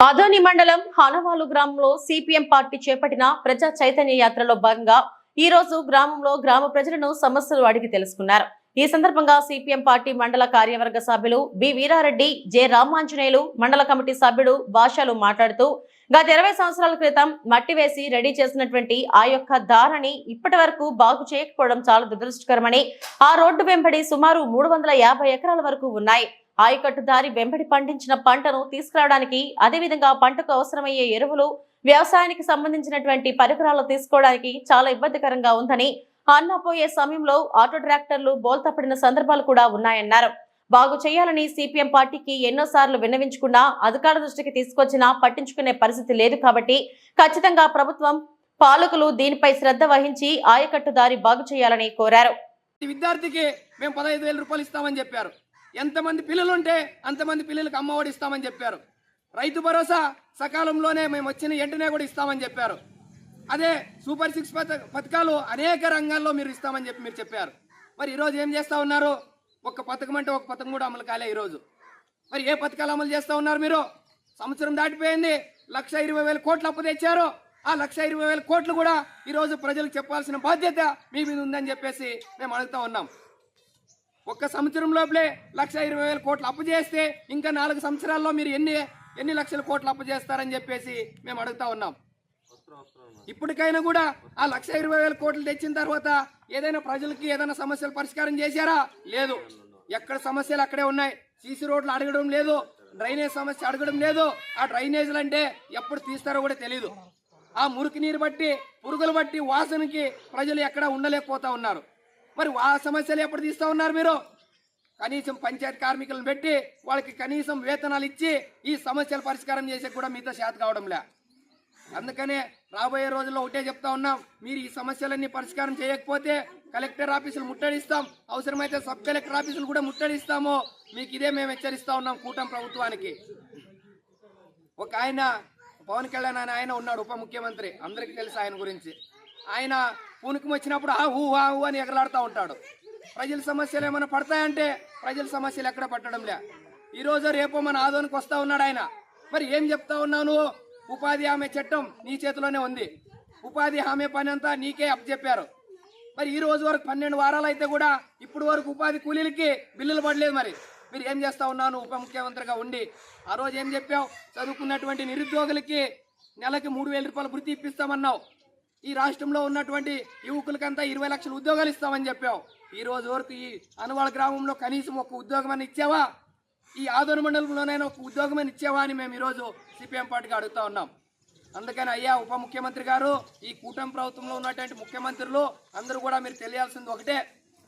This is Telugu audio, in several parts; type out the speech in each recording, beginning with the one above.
ఆదోని మండలం హానవాలు గ్రామంలో సిపిఎం పార్టీ చేపట్టిన ప్రజా చైతన్య యాత్రలో భాగంగా ఈ రోజు గ్రామంలో గ్రామ ప్రజలను సమస్యలు అడిగి తెలుసుకున్నారు. ఈ సందర్భంగా సిపిఎం పార్టీ మండల కార్యవర్గ సభ్యులు బి వీరారెడ్డి జె రామాంజనేయులు మండల కమిటీ సభ్యుడు భాషలు మాట్లాడుతూ గత ఇరవై సంవత్సరాల క్రితం మట్టి వేసి రెడీ చేసినటువంటి ఆ యొక్క దారిని ఇప్పటి వరకు బాగు చేయకపోవడం చాలా దురదృష్టకరమని ఆ రోడ్డు వెంబడి సుమారు మూడు వందల యాభై ఎకరాల వరకు ఉన్నాయి. ఆయకట్టు దారి వెంబడి పండించిన పంటను తీసుకురావడానికి అదేవిధంగా పంటకు అవసరమయ్యే ఎరువులు వ్యవసాయానికి సంబంధించినటువంటి పరికరాలు తీసుకోవడానికి చాలా ఇబ్బందికరంగా ఉందని అన్నపోయే సమయంలో ఆటో ట్రాక్టర్లు బోల్తపడిన సందర్భాలు కూడా ఉన్నాయన్నారు. బాగు చేయాలని సిపిఎం పార్టీకి ఎన్నోసార్లు విన్నవించుకున్నా అధికారుల దృష్టికి తీసుకొచ్చినా పట్టించుకునే పరిస్థితి లేదు కాబట్టి ఖచ్చితంగా ప్రభుత్వం పాలకులు దీనిపై శ్రద్ధ వహించి ఆయకట్టు దారి బాగు చేయాలని కోరారు. విద్యార్థికి మేము పదహైదు వేల రూపాయలు ఇస్తామని చెప్పారు. ఎంతమంది పిల్లలు ఉంటే అంతమంది పిల్లలకు అమ్మఒడి ఇస్తామని చెప్పారు. రైతు భరోసా సకాలంలోనే మేము వచ్చిన వెంటనే కూడా ఇస్తామని చెప్పారు. అదే సూపర్ సిక్స్ పథకాలు అనేక రంగాల్లో మీరు ఇస్తామని చెప్పి మీరు చెప్పారు. మరి ఈరోజు ఏం చేస్తా ఉన్నారు? ఒక్క పథకం అంటే ఒక పథకం కూడా అమలు కాలే ఈరోజు. మరి ఏ పథకాలు అమలు చేస్తూ ఉన్నారు మీరు? సంవత్సరం దాటిపోయింది లక్ష ఇరవై వేల కోట్లు అప్పు తెచ్చారు. ఆ లక్ష ఇరవై వేల కోట్లు కూడా ఈరోజు ప్రజలకు చెప్పాల్సిన బాధ్యత మీ మీద ఉందని చెప్పేసి మేము అడుగుతా ఉన్నాం. ఒక్క సంవత్సరం లోపలే లక్ష ఇరవై వేల కోట్లు అప్పు చేస్తే ఇంకా నాలుగు సంవత్సరాల్లో మీరు ఎన్ని ఎన్ని లక్షల కోట్లు అప్పు చేస్తారని చెప్పేసి మేము అడుగుతా ఉన్నాం. ఇప్పటికైనా కూడా ఆ లక్ష ఇరవై వేల కోట్లు తెచ్చిన తర్వాత ఏదైనా ప్రజలకి ఏదైనా సమస్యలు పరిష్కారం చేశారా? లేదు. ఎక్కడ సమస్యలు అక్కడే ఉన్నాయి. సీసీ రోడ్లు అడగడం లేదు. డ్రైనేజ్ సమస్య అడగడం లేదు. ఆ డ్రైనేజీలు అంటే ఎప్పుడు తీస్తారో కూడా తెలియదు ఆ మురికి నీరు బట్టి పురుగులు బట్టి వాసనకి ప్రజలు ఎక్కడ ఉండలేకపోతా ఉన్నారు. మరి ఆ సమస్యలు ఎప్పుడు తీస్తా ఉన్నారు మీరు? కనీసం పంచాయతీ కార్మికులను పెట్టి వాళ్ళకి కనీసం వేతనాలు ఇచ్చి ఈ సమస్యల పరిష్కారం చేసే కూడా మీతో శాత కావడంలే. అందుకనే రాబోయే రోజుల్లో ఒకటే చెప్తా ఉన్నాం మీరు ఈ సమస్యలన్నీ పరిష్కారం చేయకపోతే కలెక్టర్ ఆఫీసులు ముట్టడిస్తాం. అవసరమైతే సబ్ కలెక్టర్ ఆఫీసులు కూడా ముట్టడిస్తాము. మీకు ఇదే మేము హెచ్చరిస్తా ఉన్నాం కూటమి ప్రభుత్వానికి. ఒక ఆయన పవన్ కళ్యాణ్ అనే ఆయన ఉన్నాడు ఉప ముఖ్యమంత్రి. అందరికీ తెలుసు ఆయన గురించి. ఆయన పూనకం వచ్చినప్పుడు ఆ హూ ఆ హూ అని ఎగలాడుతూ ఉంటాడు. ప్రజల సమస్యలు ఏమైనా పడతాయంటే ప్రజల సమస్యలు ఎక్కడ పట్టడం లే. ఈ రోజు రేపు మన ఆదోనికి వస్తూ ఉన్నాడు ఆయన. మరి ఏం చెప్తా ఉన్నావు నువ్వు ఉపాధి హామీ చట్టం నీ చేతిలోనే ఉంది. ఉపాధి హామీ పని అంతా నీకే అప్పచెప్పారు. మరి ఈ రోజు వరకు పన్నెండు వారాలు అయితే కూడా ఇప్పుడు వరకు ఉపాధి కూలీలకి బిల్లులు పడలేదు మరి. మీరు ఏం చేస్తా ఉన్నాను? ఉప ముఖ్యమంత్రిగా ఉండి. ఆ రోజు ఏం చెప్పావు? చదువుకున్నటువంటి నిరుద్యోగులకి నెలకి మూడు వేల రూపాయలు వృత్తి ఇప్పిస్తామన్నావు. ఈ రాష్ట్రంలో ఉన్నటువంటి యువకులకంతా ఇరవై లక్షల ఉద్యోగాలు ఇస్తామని చెప్పావు. ఈ రోజు వరకు ఈ అనువాడ గ్రామంలో కనీసం ఒక ఉద్యోగం అని ఇచ్చావా? ఈ ఆదోని మండలంలోనైనా ఒక ఉద్యోగం అని ఇచ్చావా అని మేము ఈరోజు సిపిఎం పార్టీకి అడుగుతా ఉన్నాం. అందుకని అయ్యా ఉప ముఖ్యమంత్రి గారు ఈ కూటమి ప్రభుత్వంలో ఉన్నటువంటి ముఖ్యమంత్రులు అందరూ కూడా మీరు తెలియాల్సింది ఒకటే.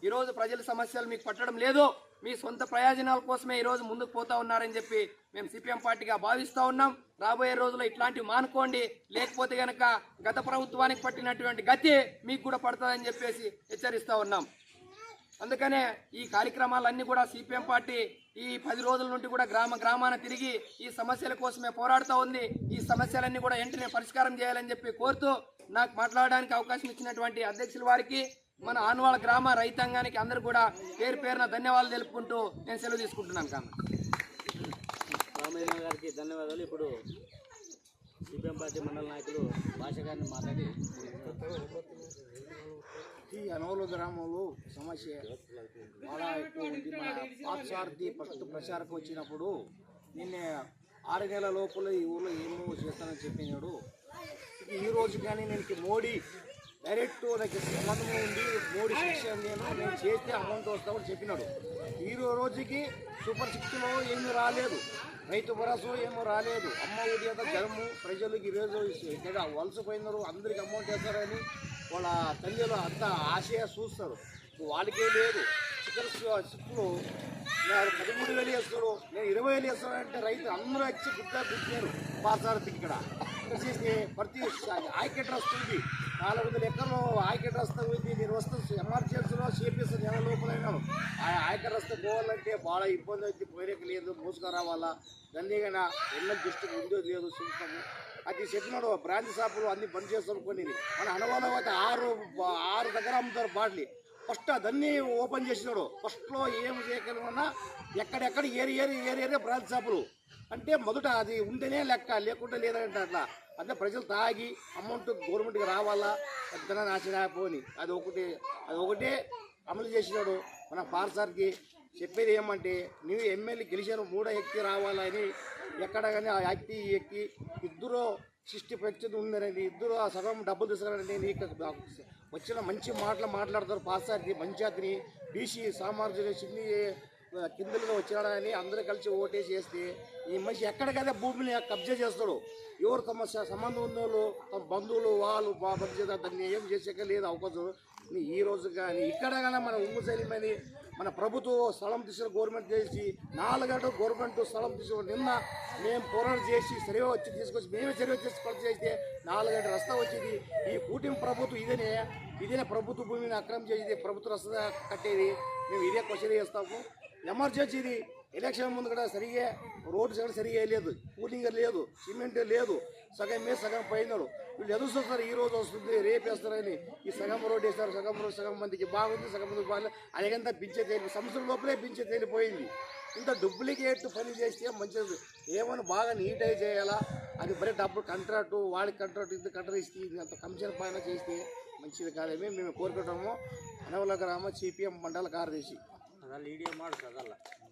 ఈరోజు ప్రజల సమస్యలు మీకు పట్టడం లేదు. మీ సొంత ప్రయోజనాల కోసమే ఈరోజు ముందుకు పోతా ఉన్నారని చెప్పి మేము సిపిఎం పార్టీగా భావిస్తూ ఉన్నాం. రాబోయే రోజుల్లో ఇట్లాంటివి మానుకోండి. లేకపోతే గనక గత ప్రభుత్వానికి పట్టినటువంటి గతి మీకు కూడా పడుతుందని చెప్పేసి హెచ్చరిస్తూ ఉన్నాం. అందుకనే ఈ కార్యక్రమాలన్నీ కూడా సిపిఎం పార్టీ ఈ పది రోజుల నుండి కూడా గ్రామ గ్రామాన తిరిగి ఈ సమస్యల కోసమే పోరాడుతూ ఉంది. ఈ సమస్యలన్నీ కూడా వెంటనే పరిష్కారం చేయాలని చెప్పి కోరుతూ నాకు మాట్లాడడానికి అవకాశం ఇచ్చినటువంటి అధ్యక్షుల వారికి మన ఆనవాళ్ళ గ్రామ రైతాంగానికి అందరూ కూడా పేరు పేరున ధన్యవాదాలు తెలుపుకుంటూ నేను సెలవు తీసుకుంటున్నాను కాను రామయ్య గారికి ధన్యవాదాలు. ఇప్పుడు సిపిఎం పార్టీ మండల నాయకులు భాష గారిని మాట్లాడి ఈ అనవలు గ్రామంలో సమస్య చాలా ఎక్కువ ఉంది. మన పాత్సారథి ఫస్ట్ ప్రచారకు వచ్చినప్పుడు నిన్నే ఆరు నెలల లోపల ఈ ఊళ్ళో ఏమో చేస్తానని చెప్పినాడు. ఈ రోజు కానీ నేను మోడీ డైరెక్ట్ నాకు సంబంధం ఉంది. మోడీ శిక్ష నేను నేను చేస్తే అమౌంట్ వస్తామని చెప్పినాడు. ఈ రోజుకి సూపర్ సిక్స్లో ఏమీ రాలేదు. రైతు భరోసా ఏమో రాలేదు. అమ్మ ఒడి అంతా జనము ప్రజలకు ఈరోజు ఇక్కడ వలసపోయినారు అందరికి అమౌంట్ వేస్తారని వాళ్ళ తల్లిలో అంత ఆశయ చూస్తారు. వాళ్ళకే లేదు. చికెన్ చిక్కులు నేను పదమూడు వేలు వేస్తారు నేను ఇరవై వేలు వేస్తానంటే రైతు అందరూ వచ్చి గుడ్డ గుడ్డారు పాసారతికి ఇక్కడ. చేసి ప్రతి ఆయకెట్ వస్తుంది నాలుగు వందల ఎకర్లు ఆయకెట్ రస్తా పోయింది నేను వస్తాను ఎమర్జెన్సీలో చేపిస్తాను నెల లోపలైనా ఆ రస్తా పోవాలంటే బాగా ఇబ్బంది అయితే పోయేకి లేదు మూసుకు రావాలా దండిగా ఎన్నో దృష్టికి ఉందో లేదు చూస్తాము అది చెప్పినాడు బ్రాంచ్ షాపులు అన్ని బంద్ చేస్తాను కొన్ని. మన అనవాలో అయితే ఆరు ఆరు దగ్గర అమ్ముతారు బాటిల్. ఫస్ట్ అదన్నీ ఓపెన్ చేసినాడు. ఫస్ట్లో ఏం చేయగలిగినా ఎక్కడెక్కడ ఏరి ఏరి ఏరి ఏరి బ్రాంచ్ షాపులు. అంటే మొదట అది ఉంటేనే లెక్క లేకుంటే లేదంటే అట్లా. అంటే ప్రజలు తాగి అమౌంట్ గవర్నమెంట్కి రావాలా? పెద్దన నాశన పోని అది ఒకటి అది ఒకటే అమలు చేసినాడు. మన పార్సార్కి చెప్పేది ఏమంటే నువ్వు ఎమ్మెల్యే గెలిచాను మూడో ఎక్కి రావాలని ఎక్కడ కానీ ఆ ఎక్కి ఈ ఎక్కి ఇద్దరు సృష్టి ప్రత్యేకత ఉందనండి ఇద్దరు ఆ సగం డబ్బులు తీసుకురండి నీకు వచ్చిన మంచి మాటలు మాట్లాడతారు పాసారికి మంచి అతని బీసీ సామాజిక చిన్ని కిందలుగా వచ్చినాడని అందరూ కలిసి ఓటేసి వేస్తే ఈ మనిషి ఎక్కడికైతే భూమిని కబ్జా చేస్తాడు. ఎవరు తమ సంబంధం ఉన్న వాళ్ళు తమ బంధువులు వాళ్ళు బా- దాన్ని ఏం చేసాక లేదు అవకాశం ఈ రోజు కానీ ఇక్కడ కానీ మన ఉమ్ము సైన్యమని మన ప్రభుత్వం స్థలం తీసుకుని గవర్నమెంట్ చేసి నాలుగంట గవర్నమెంట్ స్థలం తీసుకుని నిన్న మేము పోరాటం చేసి సర్వే వచ్చి తీసుకొచ్చి మేమే సర్వే చేసి పని చేస్తే నాలుగంట రస్తా వచ్చింది. ఈ కూటమి ప్రభుత్వం ఇదేనే ఇదేనే ప్రభుత్వ భూమిని అక్రమం చేసేది ప్రభుత్వ రస్తా కట్టేది. మేము ఇదే క్వశ్చన్ చేస్తాము. ఎమర్జెన్సీది ఎలక్షన్ ముందు కూడా సరిగా రోడ్డు సగం సరిగా లేదు కూలింగ్ లేదు సిమెంట్ లేదు సగం మీద సగం పోయినారు వీళ్ళు ఎదురు చూస్తారు ఈ రోజు వస్తుంది రేపు వేస్తారని ఈ సగం రోడ్ వేస్తారు సగం రోడ్ సగం మందికి బాగుంది సగం మందికి బాగాలేదు అదిగంతా పింఛే తేలి సంవత్సరం లోపలే పింఛే తేలిపోయింది ఇంత డూప్లికేట్ పని చేస్తే మంచిది ఏమైనా బాగా నీట్గా చేయాలా అది బరీ డబ్బులు కాంట్రాక్టు వాడికి కాంట్రాక్ట్ ఇది కాంట్రాక్ట్ ఇస్తే ఇది అంత కమిషన్ పైన చేస్తే మంచిది కాదేమి మేము కోరుకుంటాము అనవల గ్రామ సిపిఎం మండల కార్యదర్శి ಅದಲ್ಲ ಇಡಿಯೋ ಮಾಡಿಸ್ ಅದಲ್ಲ